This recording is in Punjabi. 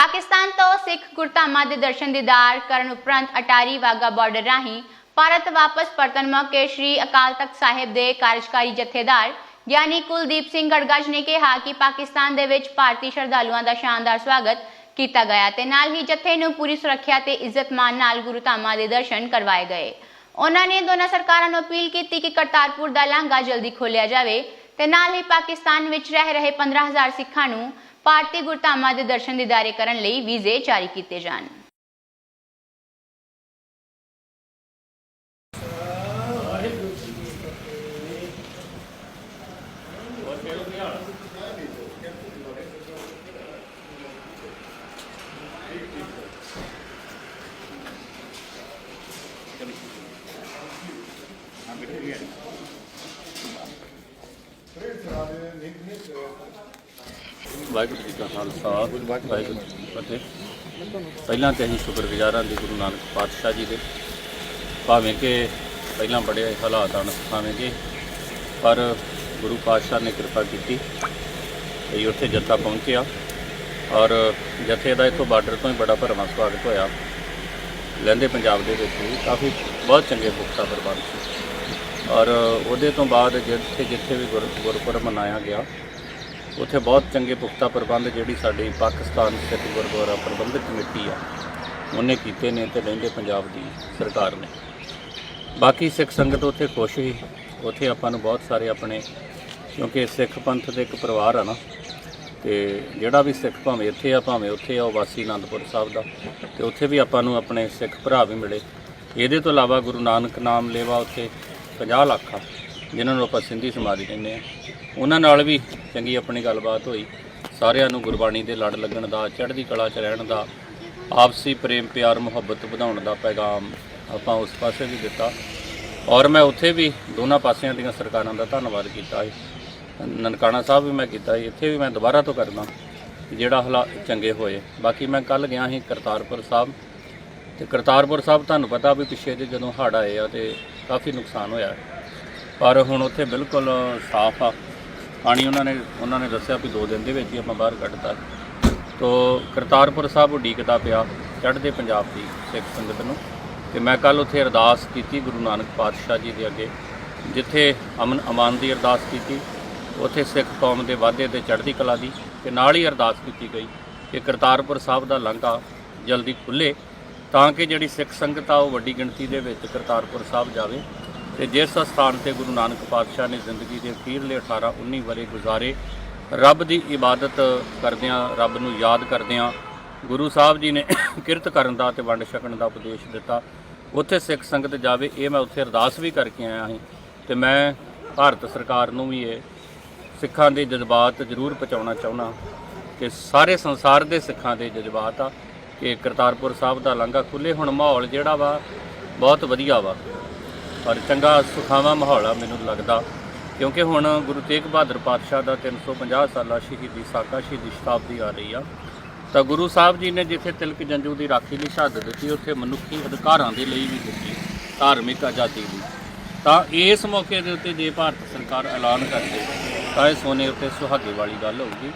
ਪਾਕਿਸਤਾਨ ਤੋਂ ਸਿੱਖ ਗੁਰਧਾਮਾਂ ਦੇ ਦਰਸ਼ਨ ਦੀਦਾਰ ਕਰਨ ਉਪਰੰਤ ਅਟਾਰੀ ਵਾਗਾ ਬਾਰਡਰ ਰਾਹੀਂ ਭਾਰਤ ਵਾਪਸ ਪਰਤਣ ਮੌਕੇ ਸ਼੍ਰੀ ਅਕਾਲ ਤਖਤ ਸਾਹਿਬ ਦੇ ਕਾਰਜਕਾਰੀ ਜਥੇਦਾਰ ਗਿਆਨੀ ਕੁਲਦੀਪ ਸਿੰਘ ਗੜਗੜ ਨੇ ਕਿਹਾ ਕਿ ਪਾਕਿਸਤਾਨ ਦੇ ਵਿੱਚ ਭਾਰਤੀ ਸ਼ਰਧਾਲੂਆਂ ਦਾ ਸ਼ਾਨਦਾਰ ਸਵਾਗਤ ਕੀਤਾ ਗਿਆ ਤੇ ਨਾਲ ਹੀ ਜਥੇ ਨੂੰ ਪੂਰੀ ਸੁਰੱਖਿਆ ਤੇ ਇੱਜ਼ਤ ਮਾਨ ਨਾਲ ਗੁਰੂ ਧਾਮਾਂ ਦੇ ਦਰਸ਼ਨ ਕਰਵਾਏ ਗਏ। ਉਹਨਾਂ ਨੇ ਦੋਨਾਂ ਸਰਕਾਰਾਂ ਨੂੰ ਅਪੀਲ ਕੀਤੀ ਕਿ ਕਰਤਾਰਪੁਰ ਦਾ ਲਾਂਘਾ ਜਲਦੀ ਖੋਲ੍ਹਿਆ ਜਾਵੇ ਤੇ ਨਾਲ ਹੀ ਪਾਕਿਸਤਾਨ ਵਿੱਚ ਰਹਿ ਰਹੇ 15000 ਸਿੱਖਾਂ ਨੂੰ ਭਾਰਤੀ ਗੁਰਧਾਮਾਂ ਦੇ ਦਰਸ਼ਨ ਦੀਦਾਰੇ ਕਰਨ ਲਈ ਵੀਜ਼ੇ ਜਾਰੀ ਕੀਤੇ ਜਾਣ। ਵਾਹਿਗੁਰੂ ਜੀ ਕਾ ਖਾਲਸਾ, ਵਾਹਿਗੁਰੂ ਜੀ ਕੀ ਫਤਿਹ। ਪਹਿਲਾਂ ਤੇ ਅਸੀਂ ਸ਼ੁਕਰਗੁਜ਼ਾਰਾਂ ਦੇ ਗੁਰੂ ਨਾਨਕ ਪਾਤਸ਼ਾਹ ਜੀ ਦੇ। ਭਾਵੇਂ ਕਿ ਪਹਿਲਾਂ ਬੜੇ ਹਾਲਾਤ ਹਨ, ਭਾਵੇਂ ਕਿ ਪਰ ਗੁਰੂ ਪਾਤਸ਼ਾਹ ਨੇ ਕਿਰਪਾ ਕੀਤੀ ਤੇ ਉੱਥੇ ਜੱਥਾ ਪਹੁੰਚਿਆ ਔਰ ਜਥੇ ਦਾ ਇੱਥੋਂ ਬਾਰਡਰ ਤੋਂ ਹੀ ਬੜਾ ਭਰਵਾਂ ਸਵਾਗਤ ਹੋਇਆ। ਲਹਿੰਦੇ ਪੰਜਾਬ ਦੇ ਵਿੱਚ ਵੀ ਕਾਫੀ ਬਹੁਤ ਚੰਗੇ ਪੁਖਤਾ ਪ੍ਰਬੰਧ ਸੀ। ਔਰ ਉਹਦੇ ਤੋਂ ਬਾਅਦ ਜਿੱਥੇ ਜਿੱਥੇ ਵੀ ਗੁਰ- ਗੁਰਪੁਰਬ ਮਨਾਇਆ ਗਿਆ ਉੱਥੇ ਬਹੁਤ ਚੰਗੇ ਪੁਖਤਾ ਪ੍ਰਬੰਧ ਜਿਹੜੀ ਸਾਡੀ ਪਾਕਿਸਤਾਨ ਸਿੱਖ ਗੁਰਦੁਆਰਾ ਪ੍ਰਬੰਧਕ ਕਮੇਟੀ ਆ, ਉਹਨੇ ਕੀਤੇ ਨੇ ਤੇ ਰਹਿੰਦੇ ਪੰਜਾਬ ਦੀ ਸਰਕਾਰ ਨੇ। ਬਾਕੀ ਸਿੱਖ ਸੰਗਤ ਉੱਥੇ ਖੁਸ਼ ਹੀ ਉੱਥੇ ਆਪਾਂ ਨੂੰ ਬਹੁਤ ਸਾਰੇ ਆਪਣੇ, ਕਿਉਂਕਿ ਸਿੱਖ ਪੰਥ ਦੇ ਇੱਕ ਪਰਿਵਾਰ ਆ ਨਾ, ਤੇ ਜਿਹੜਾ ਵੀ ਸਿੱਖ ਭਾਵੇਂ ਇੱਥੇ ਆ, ਭਾਵੇਂ ਉੱਥੇ ਆ, ਉਹ ਵਾਸੀ ਆਨੰਦਪੁਰ ਸਾਹਿਬ ਦਾ, ਤੇ ਉੱਥੇ ਵੀ ਆਪਾਂ ਨੂੰ ਆਪਣੇ ਸਿੱਖ ਭਰਾ ਵੀ ਮਿਲੇ। ਇਹਦੇ ਤੋਂ ਇਲਾਵਾ ਗੁਰੂ ਨਾਨਕ ਨਾਮ ਲੇਵਾ ਉੱਥੇ 50 ਲੱਖ ਆ। ਜਿਨ੍ਹਾਂ ਨੂੰ ਆਪਾਂ ਸਿੰਧੀ ਸਮਾਜ ਕਹਿੰਦੇ ਆ। ਉਹਨਾਂ ਨਾਲ ਵੀ ਚੰਗੀ ਆਪਣੀ ਗੱਲਬਾਤ ਹੋਈ। ਸਾਰਿਆਂ ਨੂੰ ਗੁਰਬਾਣੀ ਦੇ ਲੜ ਲੱਗਣ ਦਾ, ਚੜ੍ਹਦੀ ਕਲਾ 'ਚ ਰਹਿਣ ਦਾ, ਆਪਸੀ ਪ੍ਰੇਮ, ਪਿਆਰ, ਮੁਹੱਬਤ ਵਧਾਉਣ ਦਾ ਪੈਗਾਮ ਆਪਾਂ ਉਸ ਪਾਸੇ ਵੀ ਦਿੱਤਾ। ਔਰ ਮੈਂ ਉੱਥੇ ਵੀ ਦੋਨਾਂ ਪਾਸਿਆਂ ਦੀਆਂ ਸਰਕਾਰਾਂ ਦਾ ਧੰਨਵਾਦ ਕੀਤਾ ਹੈ ਨਨਕਾਣਾ ਸਾਹਿਬ ਵੀ ਮੈਂ ਕੀਤਾ ਸੀ। ਇੱਥੇ ਵੀ ਮੈਂ ਦੁਬਾਰਾ ਤੋਂ ਕਰਦਾ ਜਿਹੜਾ ਹਾਲਾਤ ਚੰਗੇ ਹੋਏ। ਬਾਕੀ ਮੈਂ ਕੱਲ ਗਿਆ ਸੀ ਕਰਤਾਰਪੁਰ ਸਾਹਿਬ। ਤੇ ਕਰਤਾਰਪੁਰ ਸਾਹਿਬ ਤੁਹਾਨੂੰ ਪਤਾ ਵੀ ਪਿੱਛੇ ਜੇ ਜਦੋਂ ਹੜ੍ਹ ਆਏ ਆ ਤੇ ਕਾਫੀ ਨੁਕਸਾਨ ਹੋਇਆ। ਪਰ ਹੁਣ ਉੱਥੇ ਬਿਲਕੁਲ ਸਾਫ਼ ਆ। ਪਾਣੀ ਉਹਨਾਂ ਨੇ ਉਹਨਾਂ ਨੇ ਦੱਸਿਆ ਵੀ 2 ਦਿਨ ਦੇ ਵਿੱਚ ਹੀ ਆਪਾਂ ਬਾਹਰ ਕੱਢਤਾ। ਤੋ ਕਰਤਾਰਪੁਰ ਸਾਹਿਬ ਉਡੀਕਦਾ ਪਿਆ, ਚੜ੍ਹਦੇ ਪੰਜਾਬ ਦੀ ਸਿੱਖ ਸੰਗਤ ਨੂੰ। ਤੇ ਮੈਂ ਕੱਲ ਉੱਥੇ ਅਰਦਾਸ ਕੀਤੀ ਗੁਰੂ ਨਾਨਕ ਪਾਤਸ਼ਾਹ ਜੀ ਦੇ ਅੱਗੇ। ਜਿੱਥੇ ਅਮਨ ਅਮਾਨ ਦੀ ਅਰਦਾਸ ਕੀਤੀ, ਉੱਥੇ ਸਿੱਖ ਕੌਮ ਦੇ ਵਾਧੇ ਤੇ ਚੜ੍ਹਦੀ ਕਲਾ ਦੀ ਤੇ ਨਾਲ ਹੀ ਅਰਦਾਸ ਕੀਤੀ ਗਈ ਕਿ ਕਰਤਾਰਪੁਰ ਸਾਹਿਬ ਦਾ ਲਾਂਘਾ ਜਲਦੀ ਖੁੱਲੇ ਤਾਂ ਕਿ ਜਿਹੜੀ ਸਿੱਖ ਸੰਗਤ ਆ ਉਹ ਵੱਡੀ ਗਿਣਤੀ ਦੇ ਵਿੱਚ ਕਰਤਾਰਪੁਰ ਸਾਹਿਬ ਜਾਵੇ। ਤੇ ਜਿਸ ਸਥਾਨ ਤੇ ਗੁਰੂ ਨਾਨਕ ਪਾਤਸ਼ਾਹ ਨੇ ਜ਼ਿੰਦਗੀ ਦੇ ਅਖੀਰਲੇ 18 19 ਵਰੇ ਗੁਜ਼ਾਰੇ, ਰੱਬ ਦੀ ਇਬਾਦਤ ਕਰਦਿਆਂ, ਰੱਬ ਨੂੰ ਯਾਦ ਕਰਦਿਆਂ ਗੁਰੂ ਸਾਹਿਬ ਜੀ ਨੇ ਕਿਰਤ ਕਰਨ ਦਾ ਤੇ ਵੰਡ ਛਕਣ ਦਾ ਉਪਦੇਸ਼ ਦਿੱਤਾ। ਉੱਥੇ ਸਿੱਖ ਸੰਗਤ ਜਾਵੇ, ਇਹ ਮੈਂ ਉੱਥੇ ਅਰਦਾਸ ਵੀ ਕਰਕੇ ਆਇਆ ਹਾਂ ਤੇ ਮੈਂ ਭਾਰਤ ਸਰਕਾਰ ਨੂੰ ਵੀ ਇਹ ਸਿੱਖਾਂ ਦੇ ਜਜ਼ਬਾਤ ਜ਼ਰੂਰ ਪਹੁੰਚਾਉਣਾ ਚਾਹੁੰਦਾ ਕਿ ਸਾਰੇ ਸੰਸਾਰ ਦੇ ਸਿੱਖਾਂ ਦੇ ਜਜ਼ਬਾਤ ਆ, ਕਿ ਕਰਤਾਰਪੁਰ ਸਾਹਿਬ ਦਾ ਲਾਂਘਾ ਖੁੱਲੇ ਹੁਣ ਮਾਹੌਲ ਜਿਹੜਾ ਵਾ, ਬਹੁਤ ਵਧੀਆ ਵਾ। ਪਰ ਚੰਗਾ, ਸੁਖਾਵਾਂ ਮਾਹੌਲ ਆ ਮੈਨੂੰ ਲੱਗਦਾ। ਕਿਉਂਕਿ ਹੁਣ ਗੁਰੂ ਤੇਗ ਬਹਾਦਰ ਪਾਤਸ਼ਾਹ ਦਾ 350 ਸਾਲਾ ਸ਼ਹੀਦੀ ਸਾਕਾ ਸ਼ਹੀਦੀ ਸ਼ਤਾਬਦੀ ਆ ਰਹੀ ਆ। ਤਾਂ ਗੁਰੂ ਸਾਹਿਬ ਜੀ ਨੇ ਜਿੱਥੇ ਤਿਲਕ ਜੰਜੂ ਦੀ ਰਾਖੀ ਲਈ ਸ਼ਹਾਦਤ ਦਿੱਤੀ, ਉੱਥੇ ਮਨੁੱਖੀ ਅਧਿਕਾਰਾਂ ਦੇ ਲਈ ਵੀ ਦਿੱਤੀ, ਧਾਰਮਿਕ ਆਜ਼ਾਦੀ ਲਈ। ਤਾਂ ਇਸ ਮੌਕੇ ਦੇ ਉੱਤੇ ਜੇ ਭਾਰਤ ਸਰਕਾਰ ਐਲਾਨ ਕਰਦੇ ਤਾਂ ਇਹ ਸੋਨੇ ਉੱਤੇ ਸੁਹਾਗੇ ਵਾਲੀ ਗੱਲ ਹੋਊਗੀ।